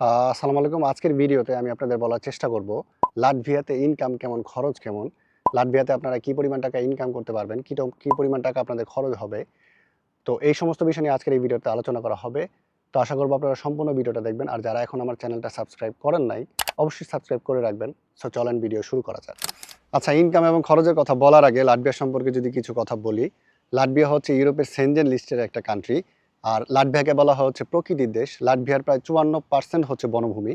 আসসালামু আলাইকুম। আজকের ভিডিওতে আমি আপনাদের বলার চেষ্টা করব, লাটভিয়াতে ইনকাম কেমন, খরচ কেমন? লাটভিয়াতে আপনারা কি পরিমাণ টাকা ইনকাম করতে পারবেন, কি কি পরিমাণ টাকা আপনাদের খরচ হবে? তো এই সমস্ত বিষয় নিয়ে আজকের এই ভিডিওতে আলোচনা করা হবে। তো আশা করব আপনারা সম্পূর্ণ ভিডিওটা দেখবেন। আর যারা এখন আমার চ্যানেলটা সাবস্ক্রাইব করেন নাই, অবশ্যই সাবস্ক্রাইব করে রাখবেন। সো চলেন ভিডিও শুরু করা যাক। আচ্ছা ইনকাম এবং খরচের কথা বলার আগে, লাটভিয়া সম্পর্কে যদি কিছু কথা বলি, লাটভিয়া হচ্ছে ইউরোপের সেনজেন লিস্টের একটা কান্ট্রি আর লাটভিয়াকে বলা হয় হচ্ছে প্রকৃতির দেশ। লাটভিয়ার প্রায় চুয়ান্ন পার্সেন্ট হচ্ছে বনভূমি।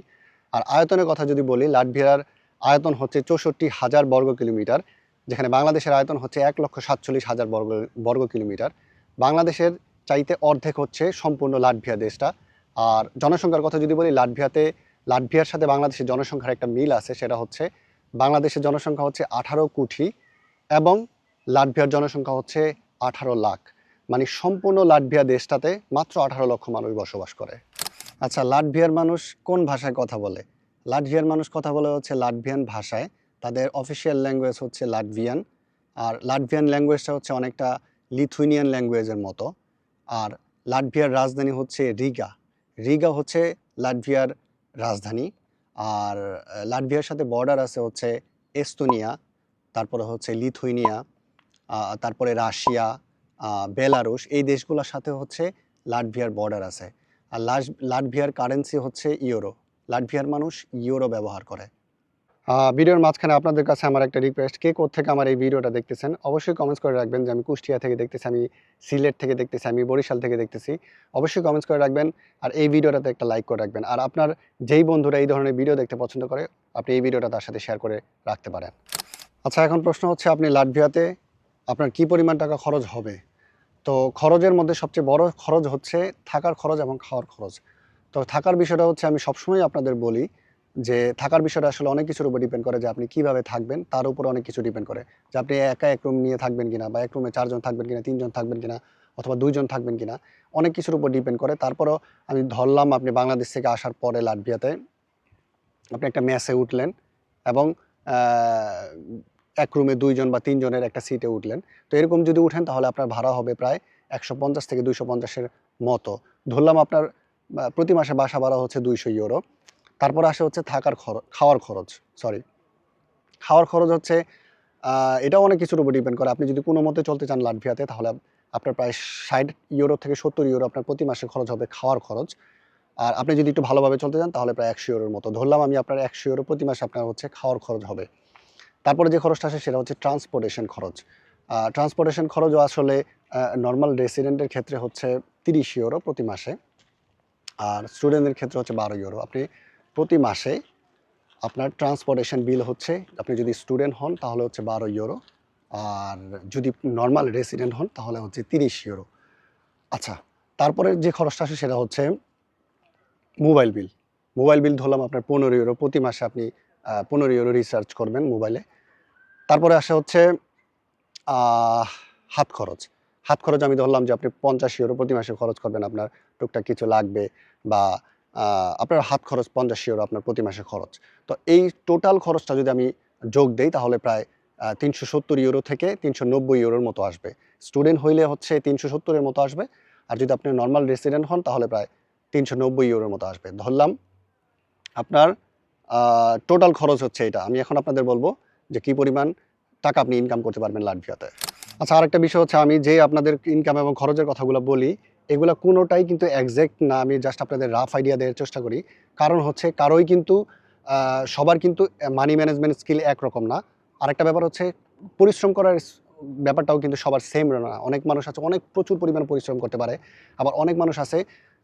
আর আয়তনের কথা যদি বলি, লাটভিয়ার আয়তন হচ্ছে চৌষট্টি হাজার বর্গ কিলোমিটার, যেখানে বাংলাদেশের আয়তন হচ্ছে এক লক্ষ সাতচল্লিশ হাজার বর্গ বর্গ কিলোমিটার। বাংলাদেশের চাইতে অর্ধেক হচ্ছে সম্পূর্ণ লাটভিয়া দেশটা। আর জনসংখ্যার কথা যদি বলি, লাটভিয়াতে, লাটভিয়ার সাথে বাংলাদেশের জনসংখ্যার একটা মিল আছে, সেটা হচ্ছে বাংলাদেশের জনসংখ্যা হচ্ছে আঠারো কোটি এবং লাটভিয়ার জনসংখ্যা হচ্ছে আঠারো লাখ। মানে সম্পূর্ণ লাটভিয়া দেশটাতে মাত্র আঠারো লক্ষ মানুষ বসবাস করে। আচ্ছা লাটভিয়ার মানুষ কোন ভাষায় কথা বলে? লাটভিয়ার মানুষ কথা বলে হচ্ছে লাটভিয়ান ভাষায়। তাদের অফিসিয়াল ল্যাঙ্গুয়েজ হচ্ছে লাটভিয়ান। আর লাটভিয়ান ল্যাঙ্গুয়েজটা হচ্ছে অনেকটা লিথুইনিয়ান ল্যাঙ্গুয়েজের মতো। আর লাটভিয়ার রাজধানী হচ্ছে রিগা। রিগা হচ্ছে লাটভিয়ার রাজধানী। আর লাটভিয়ার সাথে বর্ডার আছে হচ্ছে এস্তোনিয়া, তারপরে হচ্ছে লিথুইনিয়া তারপরে রাশিয়া বেলারুশ, এই দেশগুলোর সাথে হচ্ছে লাটভিয়ার বর্ডার আছে। আর লাটভিয়ার কারেন্সি হচ্ছে ইউরো লাটভিয়ার মানুষ ইউরো ব্যবহার করে। ভিডিওর মাঝখানে আপনাদের কাছে আমার একটা রিকোয়েস্ট কে থেকে আমার এই ভিডিওটা দেখতেছেন? অবশ্যই কমেন্টস করে রাখবেন যে আমি কুষ্টিয়া থেকে দেখতেছি, আমি সিলেট থেকে দেখতেছি, আমি বরিশাল থেকে দেখতেছি। অবশ্যই কমেন্টস করে রাখবেন আর এই ভিডিওটাতে একটা লাইক করে রাখবেন। আর আপনার যেই বন্ধুরা এই ধরনের ভিডিও দেখতে পছন্দ করে, আপনি এই ভিডিওটা তার সাথে শেয়ার করে রাখতে পারেন। আচ্ছা এখন প্রশ্ন হচ্ছে আপনি লাটভিয়াতে আপনার কি পরিমাণ টাকা খরচ হবে? তো খরচের মধ্যে সবচেয়ে বড় খরচ হচ্ছে থাকার খরচ এবং খাওয়ার খরচ। তো থাকার বিষয়টা হচ্ছে আমি সবসময় আপনাদের বলি যে থাকার বিষয়টা আসলে অনেক কিছুর উপর ডিপেন্ড করে যে আপনি কীভাবে থাকবেন, তার উপর অনেক কিছু ডিপেন্ড করে। যে আপনি একা এক রুম নিয়ে থাকবেন কিনা বা এক রুমে চারজন থাকবেন কিনা, তিনজন থাকবেন কিনা অথবা দুইজন থাকবেন কিনা, অনেক কিছুর উপর ডিপেন্ড করে। তারপরও আমি ধরলাম আপনি বাংলাদেশ থেকে আসার পরে লাটভিয়াতে আপনি একটা মেসে উঠলেন এবং এক রুমে দুইজন বা তিনজনের একটা সিটে উঠলেন। তো এরকম যদি উঠেন তাহলে আপনার ভাড়া হবে প্রায় একশো পঞ্চাশ থেকে দুইশো পঞ্চাশের মতো। ধরলাম আপনার প্রতি মাসে বাসা ভাড়া হচ্ছে দুইশো ইউরো তারপর আসে হচ্ছে থাকার খরচ খাওয়ার খরচ সরি খাওয়ার খরচ হচ্ছে এটাও অনেক কিছুর উপর ডিপেন্ড করে। আপনি যদি কোনো মতে চলতে চান লাটভিয়াতে, তাহলে আপনার প্রায় ষাট ইউরো থেকে সত্তর ইউরো আপনার প্রতি মাসে খরচ হবে খাওয়ার খরচ। আর আপনি যদি একটু ভালোভাবে চলতে চান, তাহলে প্রায় একশো ইউরোর মতো। ধরলাম আমি আপনার একশো ইউরো প্রতি মাসে আপনার হচ্ছে খাওয়ার খরচ হবে। তারপরে যে খরচটা আসে সেটা হচ্ছে ট্রান্সপোর্টেশন খরচ। ট্রান্সপোর্টেশন খরচও আসলে নর্মাল রেসিডেন্টের ক্ষেত্রে হচ্ছে তিরিশ ইউরো প্রতি মাসে, আর স্টুডেন্টদের ক্ষেত্রে হচ্ছে বারো ইউরো আপনি প্রতি মাসে আপনার ট্রান্সপোর্টেশন বিল হচ্ছে, আপনি যদি স্টুডেন্ট হন তাহলে হচ্ছে বারো ইউরো আর যদি নর্মাল রেসিডেন্ট হন তাহলে হচ্ছে তিরিশ ইউরো আচ্ছা তারপরে যে খরচটা আসে সেটা হচ্ছে মোবাইল বিল মোবাইল বিল ধরলাম আপনার পনেরো ইউরো প্রতি মাসে আপনি পনেরো ইউরো রিচার্জ করবেন মোবাইলে তারপরে আসা হচ্ছে হাত খরচ। হাত খরচ আমি ধরলাম যে আপনি পঞ্চাশ ইউরো প্রতি মাসে খরচ করবেন, আপনার টুকটাক কিছু লাগবে বা আপনার হাত খরচ পঞ্চাশ ইউরো আপনার প্রতি মাসে খরচ। তো এই টোটাল খরচটা যদি আমি যোগ দেই, তাহলে প্রায় তিনশো সত্তর ইউরো থেকে তিনশো নব্বই ইউরোর মতো আসবে। স্টুডেন্ট হইলে হচ্ছে তিনশো সত্তরের মতো আসবে। আর যদি আপনি নর্মাল রেসিডেন্ট হন, তাহলে প্রায় তিনশো নব্বই ইউরোর মতো আসবে। ধরলাম, আপনার টোটাল খরচ হচ্ছে এটা। আমি এখন আপনাদের বলব যে কি পরিমাণ টাকা আপনি ইনকাম করতে পারবেন লাটভিয়াতে। আচ্ছা আরেকটা বিষয় হচ্ছে আমি যে আপনাদের ইনকাম এবং খরচের কথাগুলো বলি, এগুলো কোনোটাই কিন্তু একজ্যাক্ট না। আমি জাস্ট আপনাদের রাফ আইডিয়া দেওয়ার চেষ্টা করি। কারণ হচ্ছে কারোই কিন্তু সবার কিন্তু মানি ম্যানেজমেন্ট স্কিল একরকম না। আরেকটা ব্যাপার হচ্ছে পরিশ্রম করার ব্যাপারটাও কিন্তু সবার সেম না। অনেক মানুষ আছে, অনেক প্রচুর পরিমাণ পরিশ্রম করতে পারে। আবার অনেক মানুষ আছে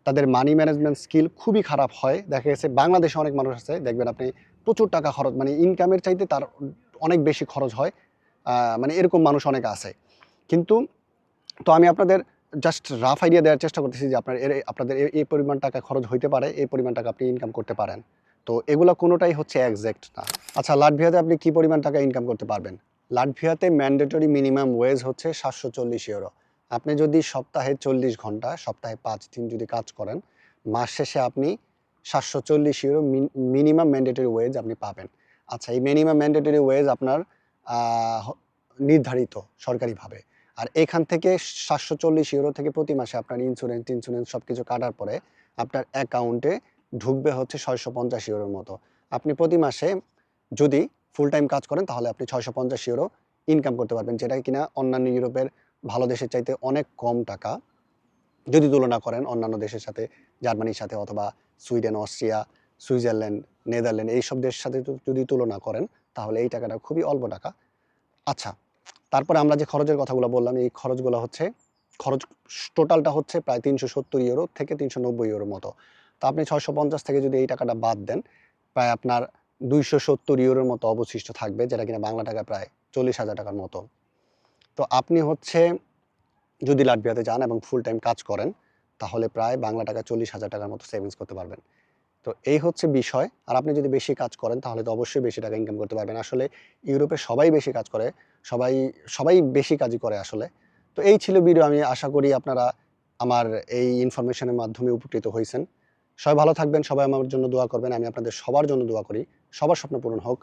তাদের মানি ম্যানেজমেন্ট স্কিল খুবই খারাপ হয়। দেখা গেছে বাংলাদেশে অনেক মানুষ আছে, দেখবেন আপনি প্রচুর টাকা খরচ মানে ইনকামের চাইতে তার অনেক বেশি খরচ হয়। মানে এরকম মানুষ অনেক আছে। কিন্তু, তো আমি আপনাদের জাস্ট রাফ আইডিয়া দেওয়ার চেষ্টা করতেছি যে আপনার এর, আপনাদের এই- পরিমাণ টাকা খরচ হইতে পারে, এই পরিমাণ টাকা আপনি ইনকাম করতে পারেন। তো এগুলো কোনোটাই হচ্ছে একজ্যাক্ট না। আচ্ছা লাটভিয়াতে আপনি কি পরিমাণ টাকা ইনকাম করতে পারবেন? লাটভিয়াতে ম্যান্ডেটরি মিনিমাম ওয়েজ হচ্ছে সাতশো চল্লিশ ইউরো আপনি যদি সপ্তাহে চল্লিশ ঘণ্টা, সপ্তাহে পাঁচ দিন যদি কাজ করেন, মাস শেষে আপনি সাতশো চল্লিশ ইউরো মিনিমাম ম্যান্ডেটরি ওয়েজ আপনি পাবেন। আচ্ছা এই মিনিমাম ম্যান্ডেটরি ওয়েজ আপনার নির্ধারিত সরকারিভাবে। আর এখান থেকে সাতশো চল্লিশ ইউরো থেকে প্রতি মাসে আপনার ইন্স্যুরেন্স ইন্স্যুরেন্স সব কিছু কাটার পরে আপনার অ্যাকাউন্টে ঢুকবে হচ্ছে ছয়শো পঞ্চাশ ইউরোর মতো। আপনি প্রতি মাসে যদি ফুল টাইম কাজ করেন, তাহলে আপনি ছয়শো পঞ্চাশ ইউরো ইনকাম করতে পারবেন, যেটা কিনা অন্যান্য ইউরোপের ভালো দেশের চাইতে অনেক কম টাকা যদি তুলনা করেন অন্যান্য দেশের সাথে, জার্মানির সাথে অথবা সুইডেন, অস্ট্রিয়া, সুইজারল্যান্ড, নেদারল্যান্ড, এইসব দেশের সাথে যদি তুলনা করেন, তাহলে এই টাকাটা খুবই অল্প টাকা। আচ্ছা তারপরে আমরা যে খরচের কথাগুলো বললাম, এই খরচগুলো হচ্ছে, খরচ টোটালটা হচ্ছে প্রায় তিনশো সত্তর ইউরো থেকে তিনশো নব্বই ইউরোর মতো। তো আপনি ছয়শো পঞ্চাশ থেকে যদি এই টাকাটা বাদ দেন, প্রায় আপনার দুইশো সত্তর ইউরোর মতো অবশিষ্ট থাকবে, যেটা কিনা বাংলা টাকা প্রায় চল্লিশ হাজার টাকার মতো। তো আপনি হচ্ছে যদি লাটভিয়াতে যান এবং ফুল টাইম কাজ করেন, তাহলে প্রায় বাংলা টাকা চল্লিশ হাজার টাকার মতো সেভিংস করতে পারবেন। তো এই হচ্ছে বিষয়। আর আপনি যদি বেশি কাজ করেন, তাহলে তো অবশ্যই বেশি টাকা ইনকাম করতে পারবেন। আসলে ইউরোপে সবাই বেশি কাজ করে, সবাই সবাই বেশি কাজই করে আসলে। তো এই ছিল ভিডিও আমি আশা করি আপনারা আমার এই ইনফরমেশনের মাধ্যমে উপকৃত হয়েছেন। সবাই ভালো থাকবেন, সবাই আমার জন্য দোয়া করবেন। আমি আপনাদের সবার জন্য দোয়া করি। সবার স্বপ্ন পূরণ হোক।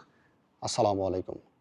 আসসালামু আলাইকুম।